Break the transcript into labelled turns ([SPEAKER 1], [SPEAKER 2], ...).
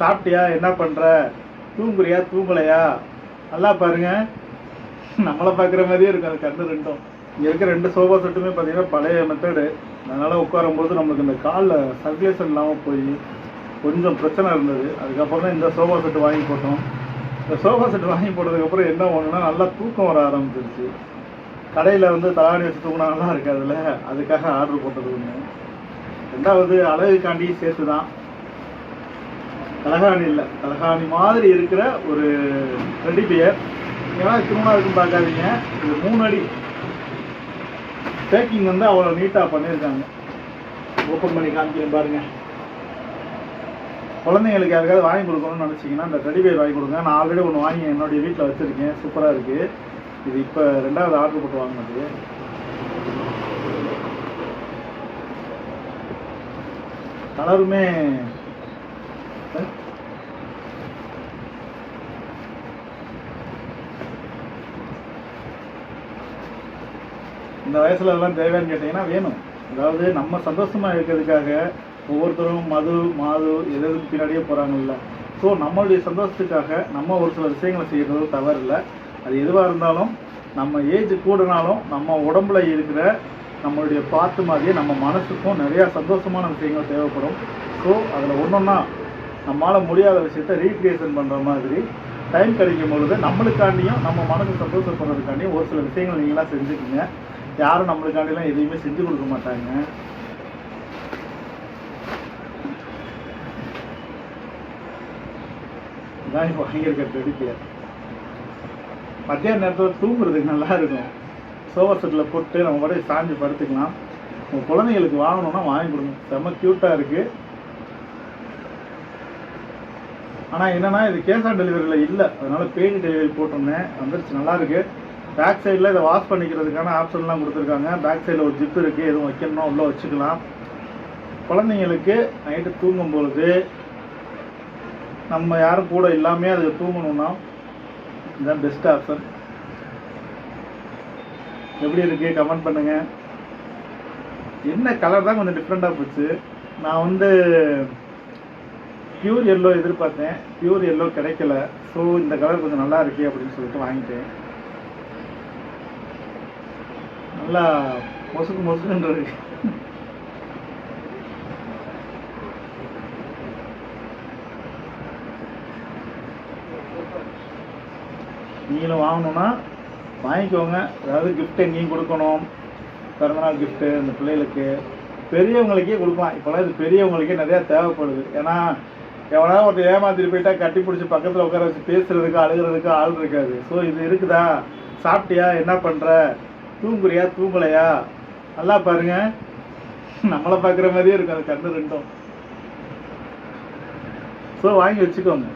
[SPEAKER 1] சாப்பிட்டியா? என்ன பண்ற? தூங்குறியா? தூங்கலையா? நல்லா பாருங்க. நம்மளை பார்க்குற மாதிரியே இருக்கும். அது கண்ணு ரெண்டும். இங்கே இருக்கிற ரெண்டு சோஃபா செட்டுமே பார்த்தீங்கன்னா பழைய மெத்தடு அதனால் உட்காரும்போது நம்மளுக்கு இந்த காலில் சர்க்குலேஷன் இல்லாமல் போய் கொஞ்சம் பிரச்சனை இருந்தது. அதுக்கப்புறம் தான் இந்த சோஃபா செட்டு வாங்கி போட்டோம். இந்த சோஃபா செட்டு வாங்கி போட்டதுக்கப்புறம் என்ன ஒன்றுனா நல்லா தூக்கம் வர ஆரம்பிச்சிருச்சு. கடையில் வந்து தலாணி வச்சு தூங்கினா நல்லா இருக்காதுல்ல? அதுக்காக ஆர்டர் போட்டது ஒன்று ரெண்டாவது அழகுக்காண்டி சேர்த்து தான் தலகாணி இல்லை. தலகாணி மாதிரி இருக்கிற ஒரு ரெடி பியர். ஏன்னா திருமணம் இருக்குன்னு பார்க்காதீங்க. இது மூணு அடி. பேக்கிங் வந்து அவ்வளோ நீட்டாக பண்ணியிருக்காங்க. ஓப்பன் பண்ணி காமிக்கிறேன் பாருங்க. குழந்தைங்களுக்கு யாருக்காவது வாங்கி கொடுக்கணும்னு நினச்சிங்கன்னா இந்த ரெடி பியர் வாங்கி கொடுங்க. நான் ஆல்ரெடி ஒன்று வாங்கி என்னுடைய வீட்டில் வச்சுருக்கேன். சூப்பராக இருக்குது இது இப்போ ரெண்டாவது ஆர்டர் போட்டு வாங்கினது. கலருமே இந்த வயசுல எல்லாம் தேவைன்னு கேட்டிங்கன்னா வேணும். அதாவது நம்ம சந்தோஷமா இருக்கிறதுக்காக ஒவ்வொருத்தரும் மது மாது எது எதுக்கு பின்னாடியே போகிறாங்கல்ல ஸோ நம்மளுடைய சந்தோஷத்துக்காக நம்ம ஒரு சில விஷயங்களை செய்கிறது தவறு இல்லை அது எதுவாக இருந்தாலும் நம்ம ஏஜ் கூடனாலும் நம்ம உடம்புல இருக்கிற நம்மளுடைய பார்த்து மாதிரியே நம்ம மனசுக்கும் நிறையா சந்தோஷமான விஷயங்கள் தேவைப்படும். ஸோ அதில் ஒன்றுன்னா நம்மளால் முடியாத விஷயத்த ரீக்ரியேஷன் பண்ணுற மாதிரி டைம் கிடைக்கும் பொழுது நம்மளுக்காண்டியும் நம்ம மனசு சந்தோஷப்படுறதுக்காண்டியும் ஒரு சில விஷயங்கள் நீங்களாம் செஞ்சுக்கோங்க. யாரும் நம்மளுக்காண்டிலாம் எதையுமே செஞ்சு கொடுக்க மாட்டாங்க. இதான் இப்போ வாங்கியிருக்க டெடிப்பியர் மத்தியான நேரத்தில் தூங்குறதுக்கு நல்லா இருக்கும் சோஃபா செட்டில் போட்டு நம்ம பாட்டு சாஞ்சு படுத்துக்கலாம். உங்கள் குழந்தைங்களுக்கு வாங்கணும்னா வாங்கி கொடுங்க. செம்ம க்யூட்டாக இருக்குது ஆனால் என்னென்னா இது கேஷ் ஆன் டெலிவரியில் இல்லை. அதனால் பெய்டு டெலிவரி போட்டோன்னே வந்துருச்சு. நல்லாயிருக்கு பேக் சைடில் இதை வாஷ் பண்ணிக்கிறதுக்கான ஆப்ஷன்லாம் கொடுத்துருக்காங்க. பேக் சைடில் ஒரு ஜிப் இருக்குது எதுவும் வைக்கணும்னா உள்ளே வச்சுக்கலாம். குழந்தைங்களுக்கு நைட்டு தூங்கும் பொழுது நம்ம யாரும் கூட இல்லாமே அது தூங்கணும்னா இதுதான் பெஸ்ட் ஆப்ஷன் எப்படி இருக்குது கமெண்ட் பண்ணுங்கள் என்ன கலர் தான் கொஞ்சம் டிஃப்ரெண்ட்டாக போச்சு? நான் வந்து பியூர் எல்லோ எதிர்பார்த்தேன். பியூர் எல்லோ கிடைக்கல. ஸோ இந்த கலர் கொஞ்சம் நல்லா இருக்கே அப்படின்னு சொல்லிட்டு வாங்கிட்டேன். நல்லா மொசுக்கு மொசுக்குன்னு இருக்கு நீங்களும் வாங்கணும்னா வாங்கிக்கோங்க. அதாவது கிஃப்ட் எங்கேயும் கொடுக்கணும். பிறந்தநாள் கிஃப்ட்டு இந்த பிள்ளைகளுக்கு. பெரியவங்களுக்கே கொடுக்கலாம். இப்போலாம் இது பெரியவங்களுக்கே நிறையா தேவைப்படுது. ஏன்னா எவனா ஒருத்தர் ஏமாத்திட்டு போயிட்டா கட்டி பிடிச்சி பக்கத்தில் உட்கார வச்சு பேசுகிறதுக்கு அழுகிறதுக்கு ஆள் இருக்காது. ஸோ இது இருக்குதா? சாப்பிட்டியா? என்ன பண்ணுற தூங்குறியா? தூங்கலையா? நல்லா பாருங்க. நம்மளை பார்க்குற மாதிரியே இருக்கும். அது கண்ணு ரெண்டும். ஸோ வாங்கி வச்சுக்கோங்க.